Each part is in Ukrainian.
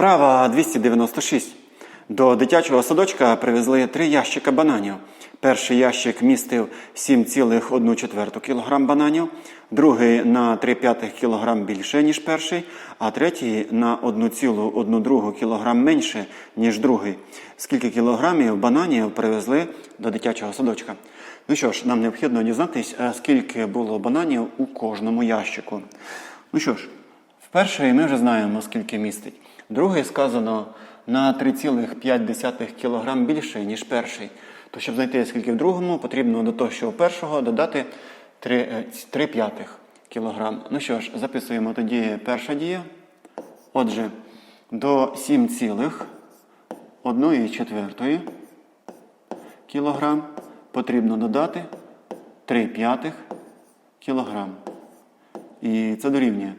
Вправа 296. До дитячого садочка привезли три ящика бананів. Перший ящик містив 7,1 кг бананів, другий на 3,5 кг більше, ніж перший, а третій на 1,1 кг менше, ніж другий. Скільки кілограмів бананів привезли до дитячого садочка? Ну що ж, нам необхідно дізнатись, е, скільки було бананів у кожному ящику. Ну що ж, в перший ми вже знаємо, скільки містить. Другий сказано на 3,5 кг більше, ніж перший. То щоб знайти, скільки в другому, потрібно до того, що у першого додати 3, е, 3 п'ятих кг. Ну що ж, записуємо тоді перша дія. Отже, до 7,1 кг потрібно додати 3 п'ятих кг. І це дорівнює.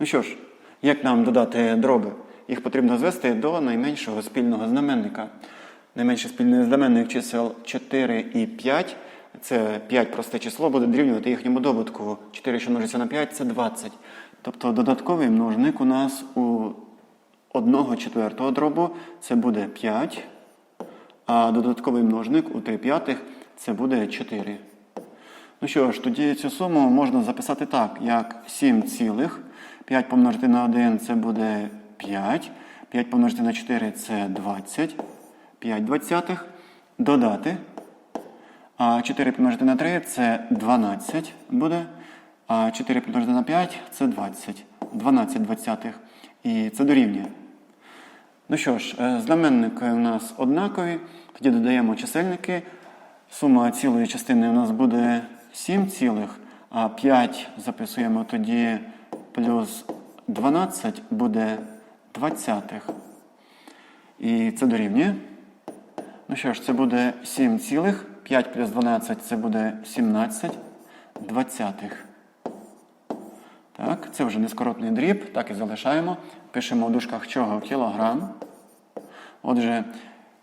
Ну що ж, як нам додати дроби? Їх потрібно звести до найменшого спільного знаменника. Найменший спільний знаменник чисел 4 і 5. Це 5 просте число буде дорівнювати їхньому добутку. 4, що множиться на 5, це 20. Тобто додатковий множник у нас у 1 четвертого дробу це буде 5. А додатковий множник у 3 п'ятих це буде 4. Ну що ж, тоді цю суму можна записати так, як 7 цілих. 5 помножити на 1 це буде 5. 5 помножити на 4 це 20. 5 двадцятих. Додати. А 4 помножити на 3 це 12 буде. А 4 помножити на 5 це 20. 12 двадцятих. І це дорівнює. Ну що ж, е, знаменники у нас однакові. Тоді додаємо чисельники. Сума цілої частини у нас буде 7 цілих, а 5 записуємо тоді плюс 12 буде двадцятих. І це дорівнює. Ну що ж, це буде 7 цілих, 5 плюс 12 це буде 17 двадцятих. Так, це вже нескоротний дріб, так і залишаємо. Пишемо в дужках чого кілограм. Отже,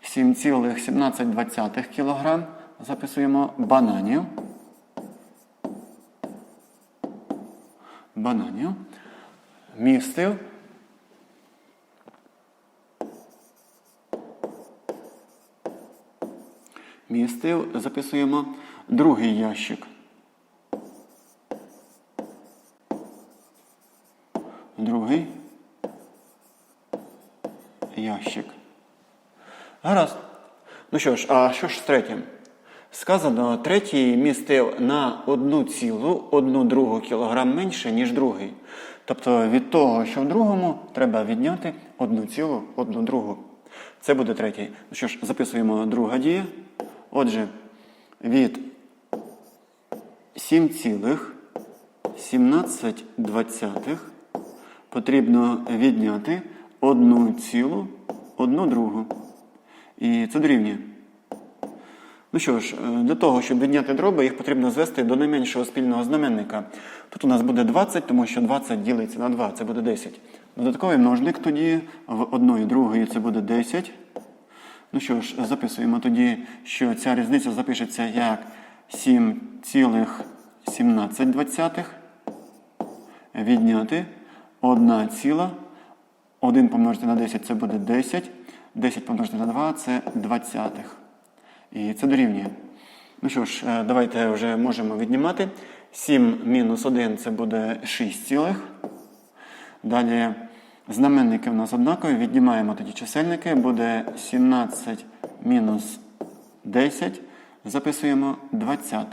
7,17 кілограм записуємо бананів. Бананів. Містив. Містив, записуємо другий ящик. Другий ящик. Гаразд. Ну що ж, а що ж з третім? Сказано, третій містив на одну цілу, одну другу кілограм менше, ніж другий. Тобто від того, що в другому, треба відняти одну цілу, одну другу. Це буде третій. Ну що ж, записуємо друга дія. Отже, від 7,17 потрібно відняти одну цілу, одну другу. І це дорівнює. Ну що ж, е, для того, щоб відняти дроби, їх потрібно звести до найменшого спільного знаменника. Тут у нас буде 20, тому що 20 ділиться на 2, це буде 10. Додатковий множник тоді в одної другої це буде 10. Ну що ж, записуємо тоді, що ця різниця запишеться як 7,17 відняти 1 ціла. 1 помножити на 10 це буде 10. 10 помножити на 2 це 20. І це дорівнює. Ну що ж, е, давайте вже можемо віднімати. 7 мінус 1 це буде 6 цілих. Далі знаменники в нас однакові. Віднімаємо тоді чисельники. Буде 17 мінус 10. Записуємо 20.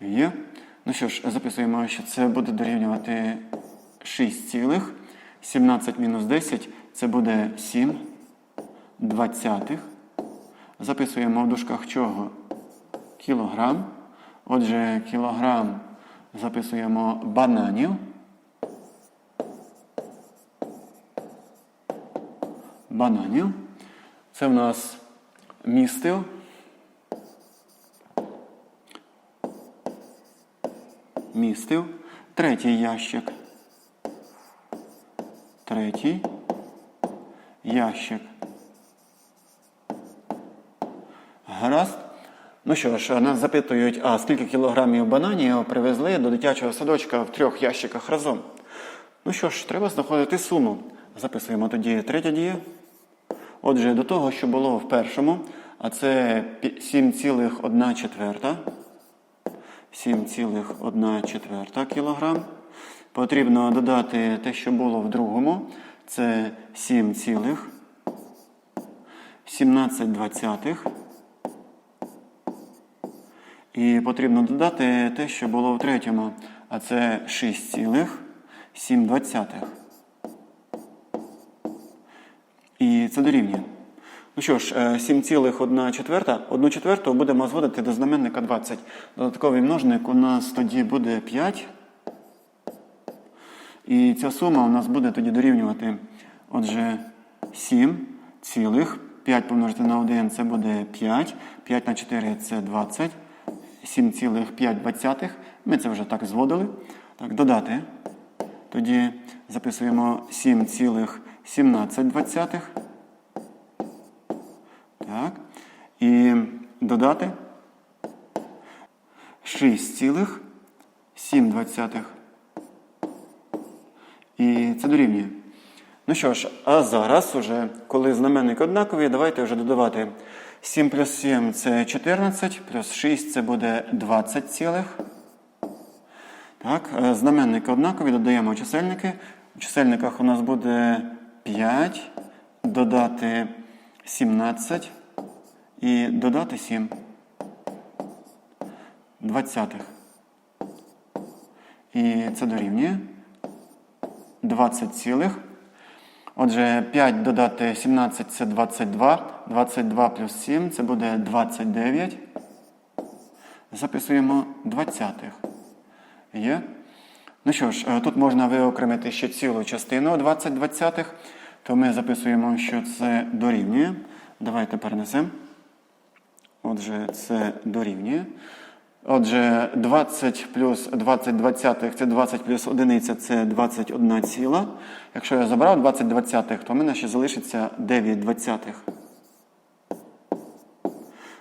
Є. Ну що ж, записуємо, що це буде дорівнювати 6 цілих. 17 мінус 10 це буде 7 двадцятих. Записуємо в дужках чого? Кілограм. Отже, кілограм записуємо бананів. Бананів. Це в нас містив. Містив. Третій ящик. Третій ящик. Ну що ж, нас запитують, а скільки кілограмів бананів привезли до дитячого садочка в трьох ящиках разом. Ну що ж, треба знаходити суму. Записуємо тоді третя дія. Отже, до того, що було в першому, а це 7,1 четверта. 7,1 четверта кілограм. Потрібно додати те, що було в другому. Це 7,17 двадцятих. І потрібно додати те, що було в третьому, а це 6,7. І це дорівнює. Ну що ж, е, 7,1 четверта. 1 четверту будемо зводити до знаменника 20. Додатковий множник у нас тоді буде 5. І ця сума у нас буде тоді дорівнювати. Отже, 7 цілих. 5 помножити на 1 це буде 5. 5 на 4 це 20. 7,5. Ми це вже так зводили. Так, додати. Тоді записуємо 7,17. Так. І додати 6,7. І це дорівнює. Ну що ж, а зараз, уже, коли знаменник однакові, давайте вже додавати 7 плюс 7 це 14, плюс 6 це буде 20 цілих. Так, е, знаменники однакові, додаємо чисельники. У чисельниках у нас буде 5, додати 17 і додати 7. Двадцятих. І це дорівнює 20 цілих. Отже, 5 додати 17 це 22. 22 плюс 7 це буде 29. Записуємо двадцятих. Є? Ну що ж, е, тут можна виокремити ще цілу частину 20 двадцятих, то ми записуємо, що це дорівнює. Давайте перенесемо. Отже, це дорівнює. Отже, 20 плюс 20 двадцятих це 20 плюс одиниця це 21 ціла. Якщо я забрав 20 двадцятих, то в мене ще залишиться 9 двадцятих.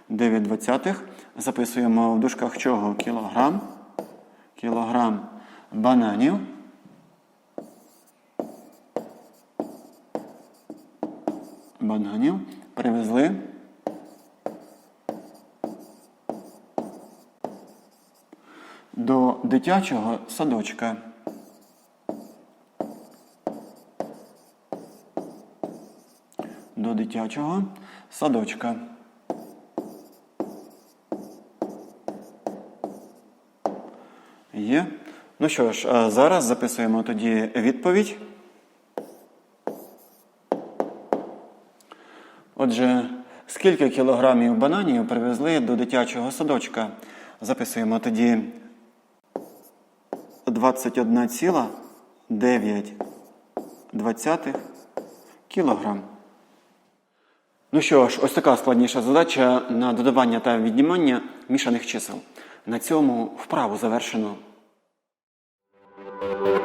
9 двадцятих. Записуємо в дужках чого? Кілограм. Кілограм бананів. Бананів привезли. До дитячого садочка. До дитячого садочка. Є. Ну що ж, зараз записуємо тоді відповідь. Отже, скільки кілограмів бананів привезли до дитячого садочка? Записуємо тоді 21,9 кг. Ну що ж, ось така складніша задача на додавання та віднімання мішаних чисел. На цьому вправу завершено. Thank you.